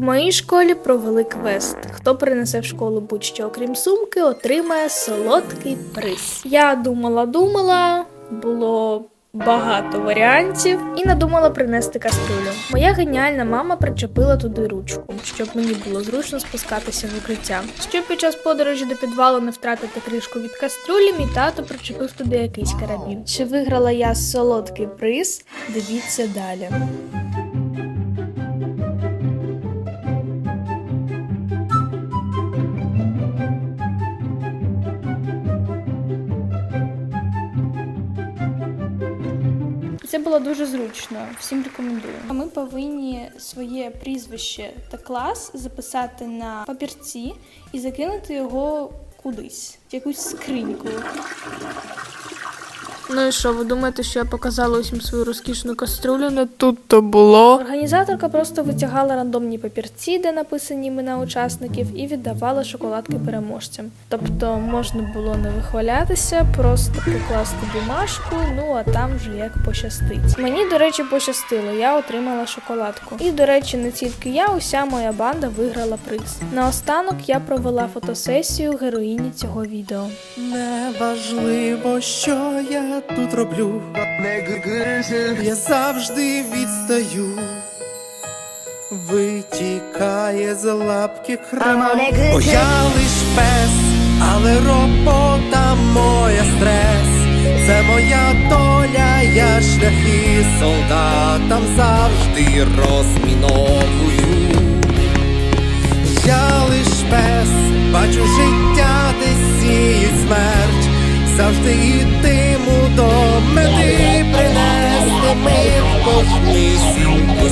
моїй школі провели квест. Хто принесе в школу будь-що окрім сумки, отримає солодкий приз. Я думала, думала, було багато варіантів і надумала принести каструлю. Моя геніальна мама причепила туди ручку, щоб мені було зручно спускатися в укриття. Щоб під час подорожі до підвалу не втратити кришку від каструлі, мій тато причепив туди якийсь карабін. Чи виграла я солодкий приз? Дивіться далі. Це було дуже зручно. Всім рекомендую. Ми повинні своє прізвище та клас записати на папірці і закинути його кудись, в якусь скриньку. Ну і що, ви думаєте, що я показала усім свою розкішну каструлю? Не тут то було. Організаторка просто витягала рандомні папірці, де написані імена учасників, і віддавала шоколадки переможцям. Тобто можна було не вихвалятися, просто покласти бумажку, ну а там вже як пощастить. Мені, до речі, пощастило, я отримала шоколадку. І, до речі, не тільки я, уся моя банда виграла приз. Наостанок я провела фотосесію героїні цього відео. Неважливо, що я тут роблю, я завжди відстаю. Витікає з лапки кров. Бо я лиш пес, але робота моя стрес. Це моя доля, я шляхи солдатам завжди розміновую. Я лиш пес, бачу життя, де сіють смерть, завжди йтиму до мети принести ми в кожній сім'ю.